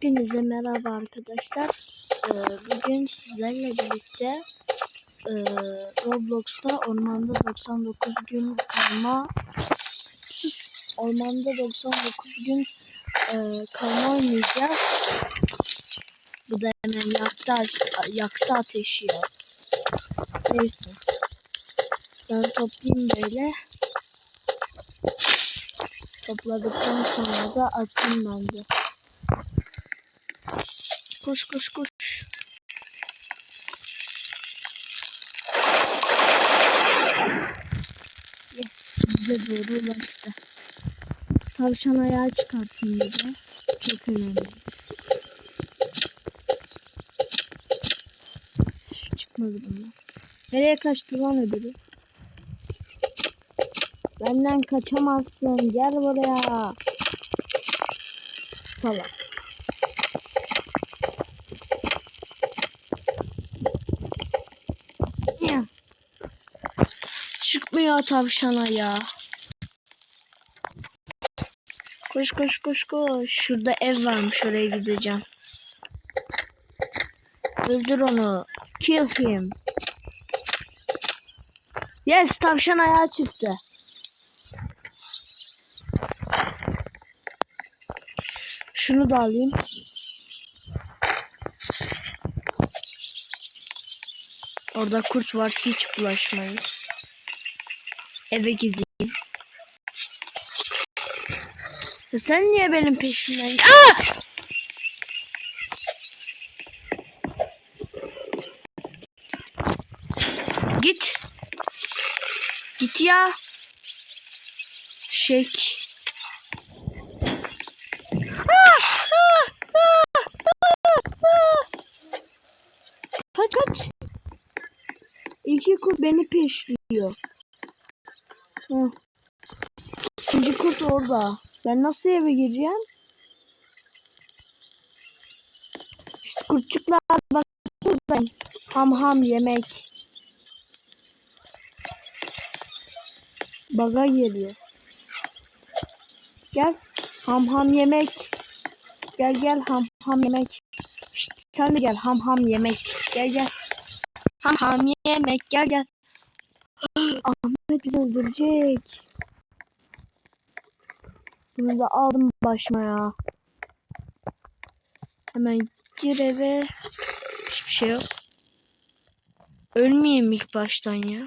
Hepinize merhaba arkadaşlar. Ee, bugün sizlerle birlikte e, Roblox'ta ormanda 99 gün kalma ormanda 99 gün e, kalma oynayacağız. Bu da hemen yaktı, yaktı ateşi ya. Neyse. Ben toplayayım böyle. Topladıktan sonra da atayım bence. Koş koş koş. Yes, bize doğru ulaştı. Tavşan ayağı çıkartın bir de. Çok önemli. Çıkmadı bunlar. Nereye kaçtı lan öbürü? Benden kaçamazsın. Gel buraya. Salak. Ya. Çıkmıyor tavşana ya. Koş koş koş koş. Şurada ev varmış oraya gideceğim. Öldür onu. Kill him. Yes tavşan ayağı çıktı. Şunu da alayım. Orada kurt var hiç bulaşmayın. Eve gideyim. Sen niye benim peşimden? Aa! Git. Git ya. Şek. Ah! Ah! Ah! Ah! Ah! Kaç kaç. İki kurt beni peşliyor. Hı. İkinci kurt orada. Ben nasıl eve gireceğim? İşte kurtçuklar bak buradayım. Ham ham yemek. Baga geliyor. Gel. Ham ham yemek. Gel gel ham ham yemek. Şşt, sen de gel ham ham yemek. Gel gel. Ham ham yemek gel gel. Ahmet bizi öldürecek. Bunu da aldım başıma ya. Hemen gir eve. Hiçbir şey yok. Ölmeyeyim ilk baştan ya.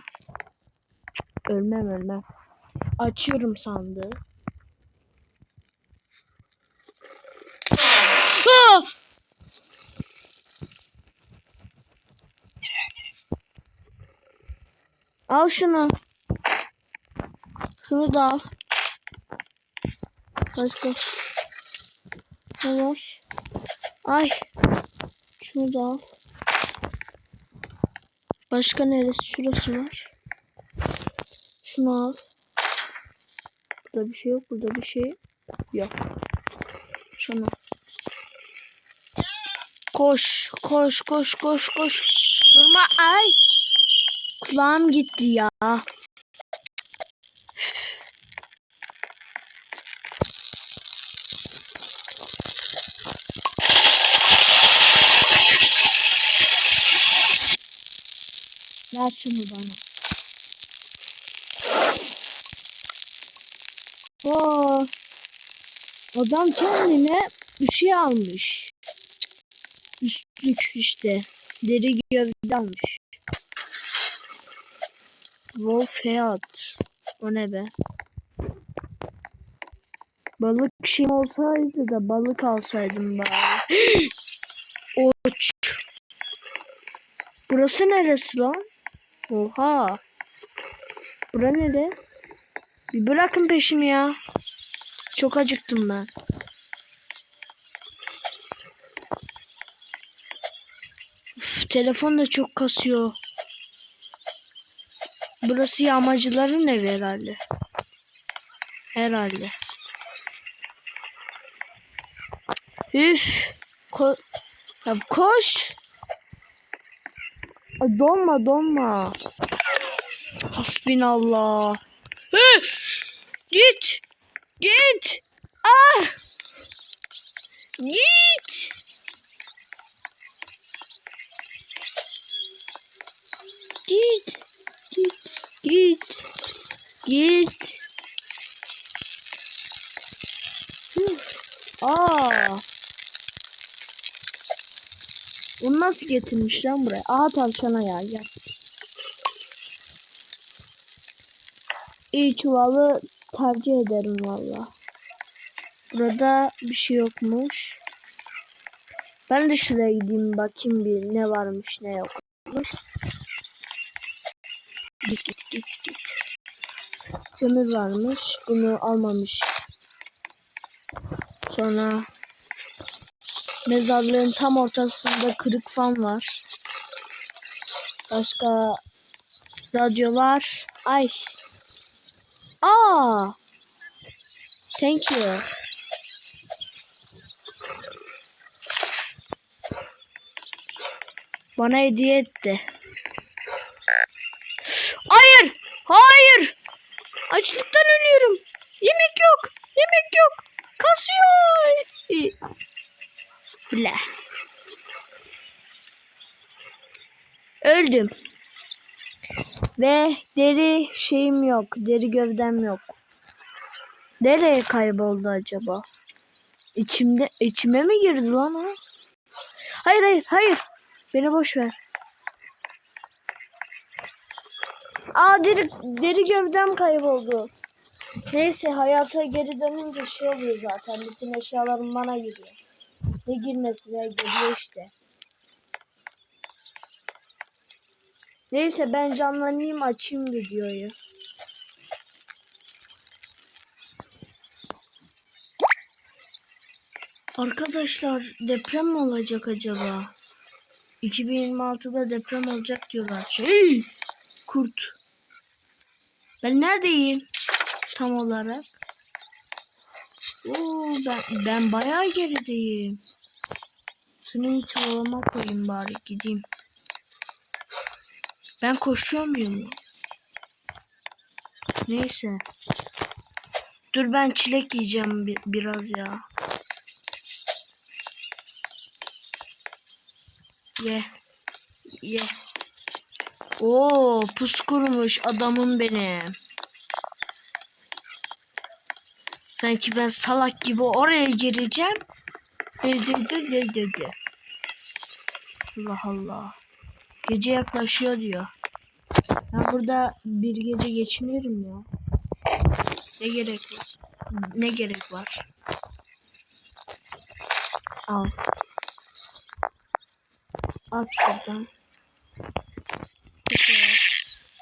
Ölmem ölmem. Açıyorum sandığı. Ah! Al şunu. Şunu da al. Başka. Yavaş. Ay. Şunu da al. Başka neresi? Şurası var. Şunu al. Burada bir şey yok. Burada bir şey yok. Şunu. Koş. Koş. Koş. Koş. Koş. Durma. Ay. Kulağım gitti ya. Ver şunu bana. Oo. Adam kendine bir şey almış. Üstlük işte. Deri gövde almış. Wolf Head. O ne be? Balık şeyim olsaydı da balık alsaydım bari. Oç. Burası neresi lan? Oha. Bura nere? Bir bırakın peşimi ya. Çok acıktım ben. Uf, telefon da çok kasıyor. Burası yağmacıların evi herhalde. Herhalde. Üf. Ko ya koş. Donma donma. Hasbinallah. Hı! Git. Git. Ah! Git. Git. Git. Hı. Aa. Onu nasıl getirmiş lan buraya? Aha tavşana ya gel. İyi çuvalı tercih ederim valla. Burada bir şey yokmuş. Ben de şuraya gideyim bakayım bir ne varmış ne yokmuş. Git git git git. Kömür varmış. Bunu almamış. Sonra mezarlığın tam ortasında kırık fan var. Başka radyo var. Ay. Aa. Thank you. Bana hediye etti. Hayır! Hayır! Açlıktan ölüyorum. Yemek yok. Yemek yok. Kasıyor. Bile. Öldüm. Ve deri şeyim yok. Deri gövdem yok. Nereye kayboldu acaba? İçimde içime mi girdi lan o? Hayır hayır hayır. Beni boş ver. Aa deri, deri gövdem kayboldu. Neyse hayata geri dönünce şey oluyor zaten. Bütün eşyalarım bana giriyor. Ne girmesi be geliyor işte. Neyse ben canlanayım açayım videoyu. Arkadaşlar deprem mi olacak acaba? 2026'da deprem olacak diyorlar. Şey, kurt. Ben neredeyim? Tam olarak. Oo, ben, ben bayağı gerideyim. Şunu hiç olama koyayım bari gideyim. Ben koşuyor muyum? Neyse. Dur ben çilek yiyeceğim bi- biraz ya. Ye. Ye. Oo, pus kurumuş adamım benim. Sanki ben salak gibi oraya gireceğim. De de de de de de. Allah Allah. Gece yaklaşıyor diyor. Ben burada bir gece geçinirim ya. Ne gerek var? Ne gerek var? Al. At şuradan.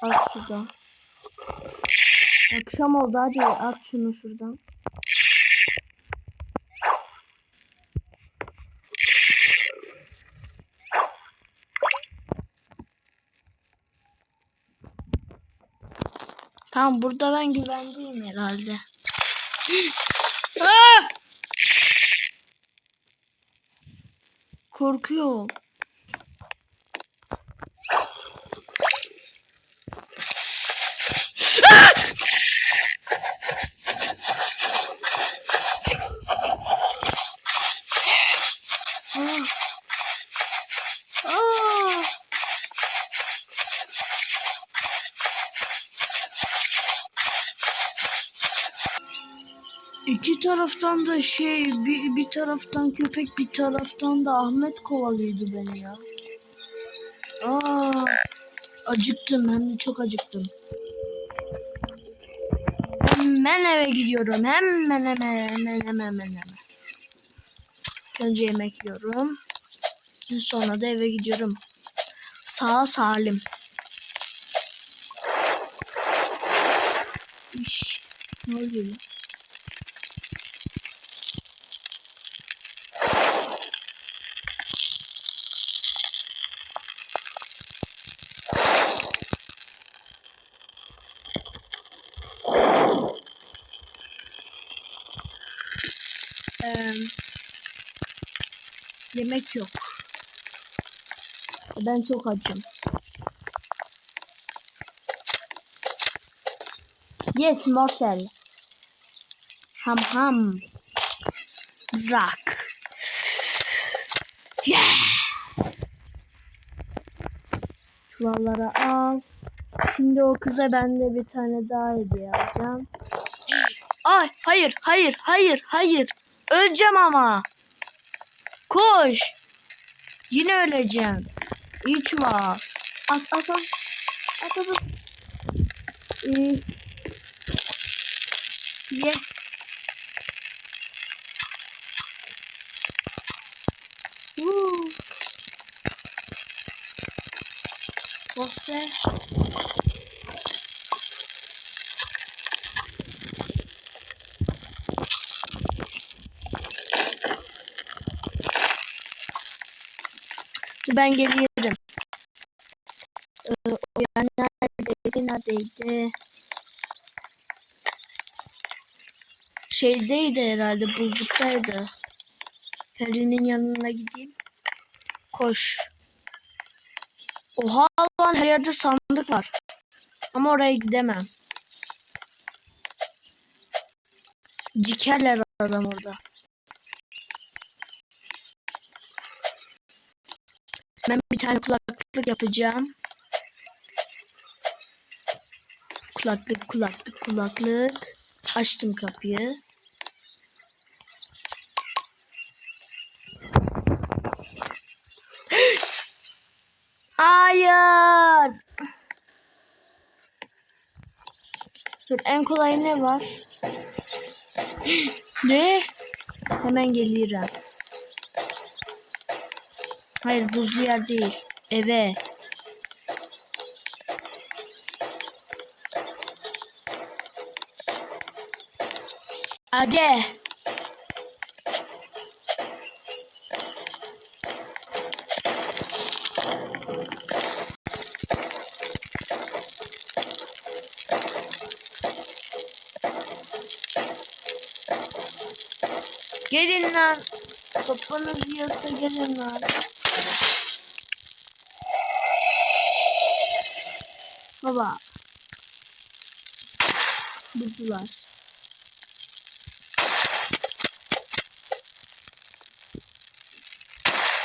At şuradan. Akşam oldu hadi at şunu şuradan. Tamam burada ben güvendeyim herhalde. Ah! Korkuyorum. Şey bir, bir taraftan köpek bir taraftan da Ahmet kovalıyordu beni ya. Aa, acıktım hem de çok acıktım. Hemen eve gidiyorum. Hemen hemen hemen hemen hemen. Önce yemek yiyorum. Sonra da eve gidiyorum. Sağ salim. Ne oluyor? ya? Eee, yemek yok. Ben çok açım. Yes, Marcel. Ham ham. Zrak. Yeah. Çuvalları al. Şimdi o kıza ben de bir tane daha hediye alacağım. Ay hayır hayır hayır hayır. Öleceğim ama. Koş. Yine öleceğim. İç var. At at at. At at at. Ee, ye. Woo. Oh Ben geliyorum. Ee, yer neredeydi? Neredeydi? Şeydeydi herhalde. Buzluktaydı. Peri'nin yanına gideyim. Koş. Oha lan her yerde sandık var. Ama oraya gidemem. Cikerler adam orada. Ben bir tane kulaklık yapacağım. Kulaklık, kulaklık, kulaklık. Açtım kapıyı. Hayır. Dur en kolay ne var? ne? Hemen geliyorum. Hayır buzlu yer değil. Eve. Hadi. Gelin lan. Babanız yiyorsa gelin lan. Baba. Buzlular.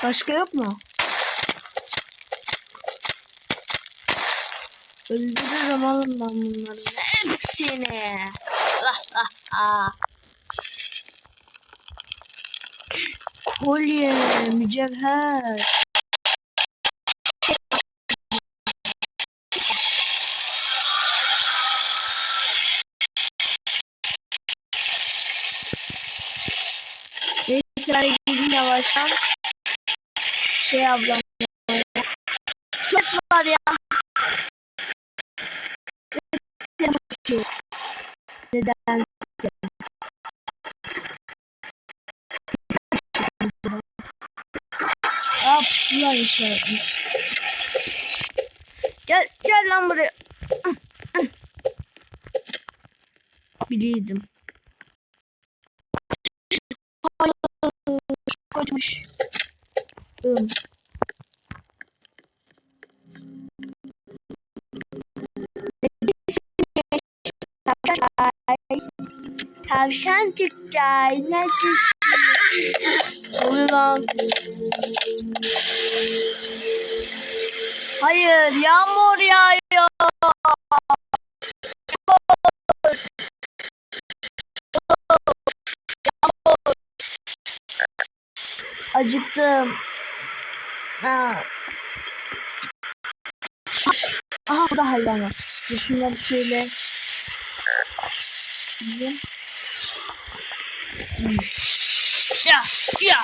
Başka yok mu? Öldürürüm oğlum ben bunları. Hepsini. Ah, ah, ah. Kolye, mücevher. Neyse ben gideyim yavaştan. Şey ablam. Kes var ya. Neden? Pusular işaretmiş. Gel gel lan buraya. Biliydim. Koşmuş. Im. Tavşan çıktı. Ne çıktı? Oluyor lan. Hayır yağmur yağıyor. Acıktım. Ha. Aha bu da hayvan var. Şunları şöyle. Yiyeyim. Hmm. Ya ya.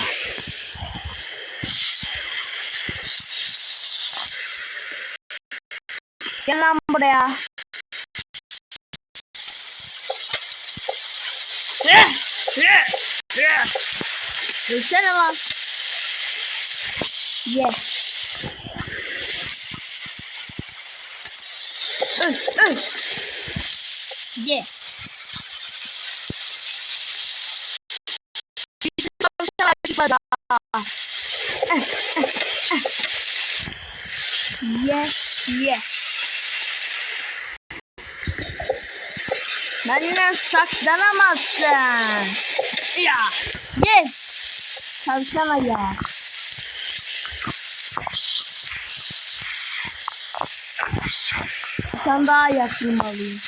Gel lan buraya. Eh, eh, eh. Dursana lan. Ye. Öl, öl. Ye. çıkmadı. Ye ye. Benden saklanamazsın. Ya. Yes. Çalışana ya. Sen daha yakınmalıyım.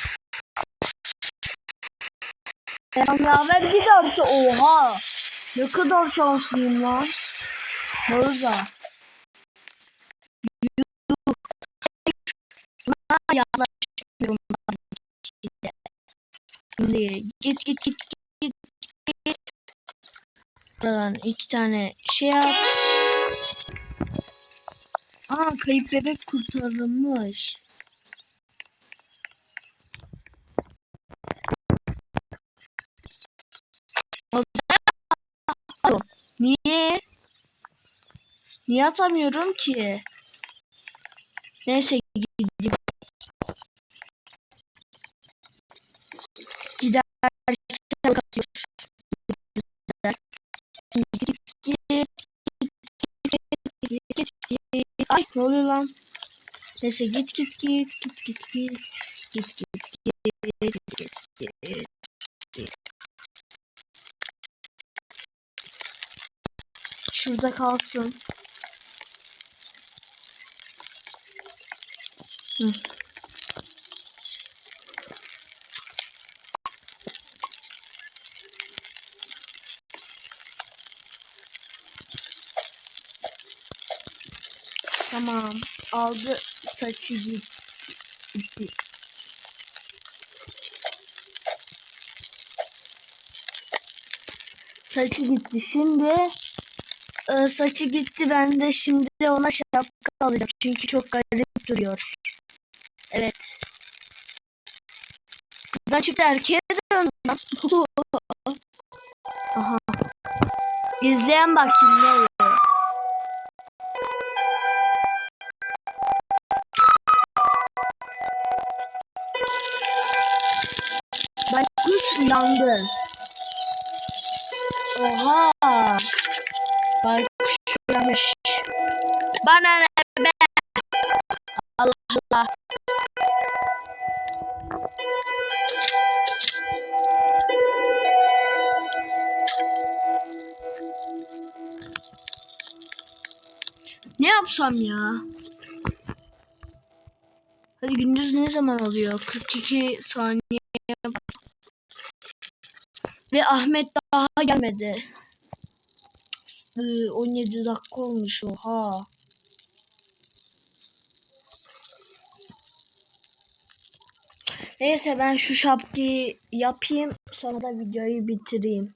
Peygamber bir darsa oha. Ne kadar şanslıyım lan. Hızla. Yaklaşmıyorum git git git git git. Buradan iki tane şey yap. Aa kayıp bebek kurtarılmış. Niye? Niye atamıyorum ki? Neyse gideyim. Git. Ay ne oluyor lan? Neyse git git git git git git git git git git git Şurada kalsın. Hı. Tamam. Aldı saçı gitti. Saçı gitti. Şimdi e, saçı gitti. Ben de şimdi ona şapka alacağım. Çünkü çok garip duruyor. Evet. Kızdan çıktı erkeğe döndü. Aha. İzleyen bakayım ne oluyor. Baykuş uyandı. Oha. Baykuş uyanmış. Bana ne be? Allah Allah. Ne yapsam ya? Hadi gündüz ne zaman oluyor? 42 saniye. Ve Ahmet daha gelmedi. Ee, 17 dakika olmuş oha. Neyse ben şu şapkayı yapayım sonra da videoyu bitireyim.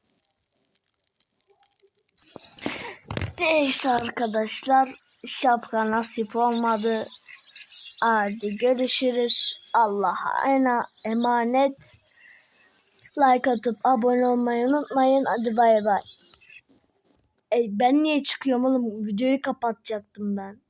Neyse arkadaşlar şapka nasip olmadı. Hadi görüşürüz. Allah'a emanet. Like atıp abone olmayı unutmayın. Hadi bay bay. E, ben niye çıkıyorum oğlum? Videoyu kapatacaktım ben.